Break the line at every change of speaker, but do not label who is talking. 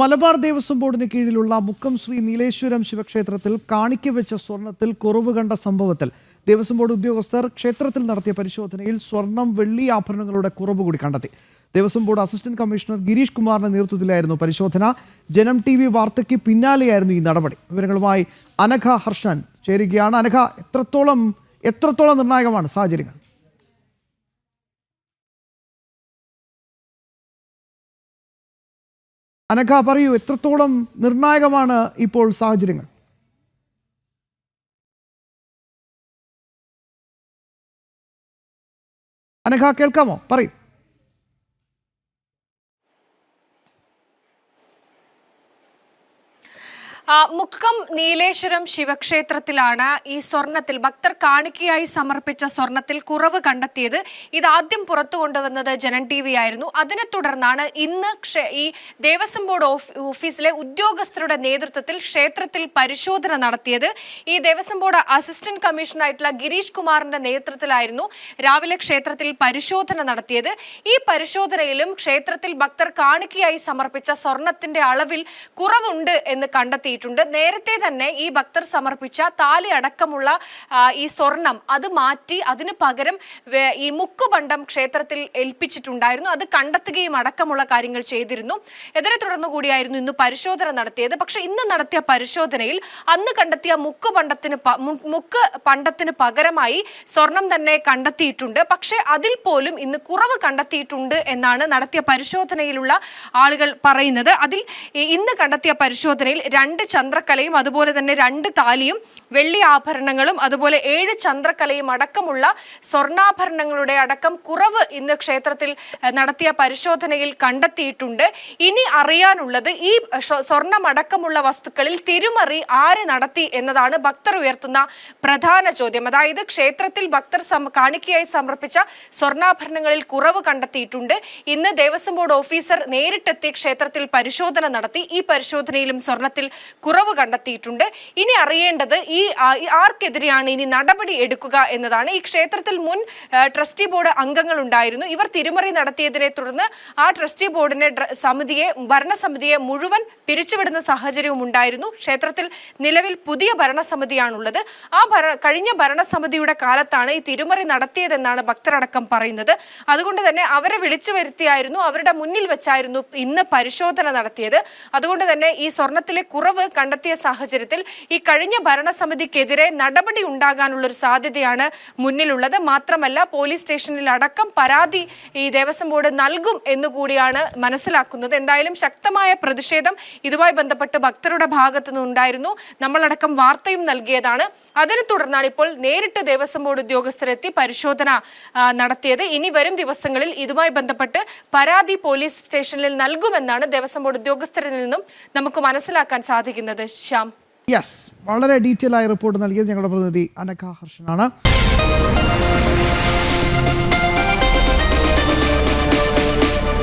മലബാർ ദേവസ്വം ബോർഡിന് കീഴിലുള്ള മുക്കം ശ്രീ നീലേശ്വരം ശിവക്ഷേത്രത്തിൽ കാണിക്ക വെച്ച സ്വർണത്തിൽ കുറവ് കണ്ട സംഭവത്തിൽ ദേവസ്വം ബോർഡ് ഉദ്യോഗസ്ഥർ ക്ഷേത്രത്തിൽ നടത്തിയ പരിശോധനയിൽ സ്വർണം വെള്ളി ആഭരണങ്ങളുടെ കുറവ് കൂടി കണ്ടെത്തി. Devaswom board assistant commissioner Girish കുമാറിന്റെ നേതൃത്വത്തിലായിരുന്നു പരിശോധന. ജനം ടി വി വാർത്തയ്ക്ക് പിന്നാലെയായിരുന്നു ഈ നടപടി. വിവരങ്ങളുമായി അനഘ ഹർഷൻ ചേരുകയാണ്. അനഘ എത്രത്തോളം എത്രത്തോളം നിർണായകമാണ് സാഹചര്യങ്ങൾ? അനഘ പറയൂ എത്രത്തോളം നിർണായകമാണ് ഇപ്പോൾ സാഹചര്യങ്ങൾ? അനഘ കേൾക്കാമോ? പറയൂ.
മുക്കം നീലേശ്വരം ശിവക്ഷേത്രത്തിലാണ് ഈ സ്വർണത്തിൽ ഭക്തർ കാണിക്കയായി സമർപ്പിച്ച സ്വർണത്തിൽ കുറവ് കണ്ടെത്തിയത്. ഇതാദ്യം പുറത്തു കൊണ്ടുവന്നത് ജനൻ ടി വി ആയിരുന്നു. അതിനെ തുടർന്നാണ് ഇന്ന് ഈ ദേവസ്വം ബോർഡ് ഓഫീസിലെ ഉദ്യോഗസ്ഥരുടെ നേതൃത്വത്തിൽ ക്ഷേത്രത്തിൽ പരിശോധന നടത്തിയത്. ഈ ദേവസ്വം ബോർഡ് അസിസ്റ്റന്റ് കമ്മീഷണറായിട്ടുള്ള ഗിരീഷ് കുമാറിന്റെ നേതൃത്വത്തിലായിരുന്നു രാവിലെ ക്ഷേത്രത്തിൽ പരിശോധന നടത്തിയത്. ഈ പരിശോധനയിലും ക്ഷേത്രത്തിൽ ഭക്തർ കാണിക്കയായി സമർപ്പിച്ച സ്വർണത്തിന്റെ അളവിൽ കുറവുണ്ട് എന്ന് കണ്ടെത്തിയിട്ടുണ്ട് നേരത്തെ തന്നെ ഈ ഭക്തർ സമർപ്പിച്ച താലി അടക്കമുള്ള ഈ സ്വർണം അത് മാറ്റി അതിന് പകരം ഈ മുക്കുബണ്ഡം ക്ഷേത്രത്തിൽ ഏൽപ്പിച്ചിട്ടുണ്ടായിരുന്നു. അത് കണ്ടെത്തുകയും അടക്കമുള്ള കാര്യങ്ങൾ ചെയ്തിരുന്നു. ഇതിനെ തുടർന്ന് കൂടിയായിരുന്നു ഇന്ന് പരിശോധന നടത്തിയത്. പക്ഷെ ഇന്ന് നടത്തിയ പരിശോധനയിൽ അന്ന് കണ്ടെത്തിയ മുക്ക് പണ്ടത്തിന് മുക്ക് പണ്ടത്തിന് പകരമായി സ്വർണം തന്നെ കണ്ടെത്തിയിട്ടുണ്ട്. പക്ഷെ അതിൽ പോലും ഇന്ന് കുറവ് കണ്ടെത്തിയിട്ടുണ്ട് എന്നാണ് നടത്തിയ പരിശോധനയിലുള്ള ആളുകൾ പറയുന്നത്. അതിൽ ഇന്ന് കണ്ടെത്തിയ പരിശോധനയിൽ രണ്ട് ചന്ദ്രക്കലയും അതുപോലെ തന്നെ രണ്ട് താലിയും വെള്ളി ആഭരണങ്ങളും അതുപോലെ ഏഴ് ചന്ദ്രക്കലയും അടക്കമുള്ള സ്വർണാഭരണങ്ങളുടെ അടക്കം കുറവ് ഇന്ന് ക്ഷേത്രത്തിൽ നടത്തിയ പരിശോധനയിൽ കണ്ടെത്തിയിട്ടുണ്ട്. ഇനി അറിയാനുള്ളത് ഈ സ്വർണമടക്കമുള്ള വസ്തുക്കളിൽ തിരുമറി ആര് നടത്തി എന്നതാണ് ഭക്തർ ഉയർത്തുന്ന പ്രധാന ചോദ്യം. അതായത് ക്ഷേത്രത്തിൽ ഭക്തർ കാണിക്കയായി സമർപ്പിച്ച സ്വർണാഭരണങ്ങളിൽ കുറവ് കണ്ടെത്തിയിട്ടുണ്ട്. ഇന്ന് ദേവസ്വം ബോർഡ് ഓഫീസർ നേരിട്ടെത്തി ക്ഷേത്രത്തിൽ പരിശോധന നടത്തി. ഈ പരിശോധനയിലും സ്വർണത്തിൽ കുറവ് കണ്ടെത്തിയിട്ടുണ്ട്. ഇനി അറിയേണ്ടത് ഈ ആർക്കെതിരെയാണ് ഇനി നടപടി എടുക്കുക എന്നതാണ്. ഈ ക്ഷേത്രത്തിൽ മുൻ ട്രസ്റ്റി ബോർഡ് അംഗങ്ങൾ ഉണ്ടായിരുന്നു ഇവർ തിരുമറി നടത്തിയതിനെ തുടർന്ന് ആ ട്രസ്റ്റി ബോർഡിനെ സമിതിയെ ഭരണസമിതിയെ മുഴുവൻ പിരിച്ചുവിടുന്ന സാഹചര്യവും ഉണ്ടായിരുന്നു. ക്ഷേത്രത്തിൽ നിലവിൽ പുതിയ ഭരണസമിതിയാണുള്ളത്. ആ ഭര കഴിഞ്ഞ ഭരണസമിതിയുടെ കാലത്താണ് ഈ തിരുമറി നടത്തിയതെന്നാണ് ഭക്തരടക്കം പറയുന്നത്. അതുകൊണ്ട് തന്നെ അവരെ വിളിച്ചു വരുത്തിയായിരുന്നു. അവരുടെ മുന്നിൽ വെച്ചായിരുന്നു ഇന്ന് പരിശോധന നടത്തിയത്. അതുകൊണ്ട് തന്നെ ഈ സ്വർണത്തിലെ കുറവ് കണ്ടെത്തിയ സാഹചര്യത്തിൽ ഈ കഴിഞ്ഞ ഭരണസമിതിക്കെതിരെ നടപടി ഉണ്ടാകാനുള്ള ഒരു സാധ്യതയാണ് മുന്നിലുള്ളത്. മാത്രമല്ല പോലീസ് സ്റ്റേഷനിൽ അടക്കം പരാതി ഈ ദേവസ്വം ബോർഡ് നൽകും എന്നുകൂടിയാണ് മനസ്സിലാക്കുന്നത്. എന്തായാലും ശക്തമായ പ്രതിഷേധം ഇതുമായി ബന്ധപ്പെട്ട് ഭക്തരുടെ ഭാഗത്തു നിന്നുണ്ടായിരുന്നു നമ്മളടക്കം വാർത്തയും നൽകിയതാണ്. അതിനെ തുടർന്നാണ് ഇപ്പോൾ നേരിട്ട് ദേവസ്വം ബോർഡ് ഉദ്യോഗസ്ഥരെത്തി പരിശോധന നടത്തിയത്. ഇനി വരും ദിവസങ്ങളിൽ ഇതുമായി ബന്ധപ്പെട്ട് പരാതി പോലീസ് സ്റ്റേഷനിൽ നൽകുമെന്നാണ് ദേവസ്വം ബോർഡ് ഉദ്യോഗസ്ഥരിൽ നിന്നും നമുക്ക് മനസ്സിലാക്കാൻ സാധിക്കുന്നത് ശ്യാം.
യെസ് വളരെ ഡീറ്റെയിൽ ആയി റിപ്പോർട്ട് നൽകിയത് ഞങ്ങളുടെ പ്രതിനിധി അനക ഹർഷനാണ്.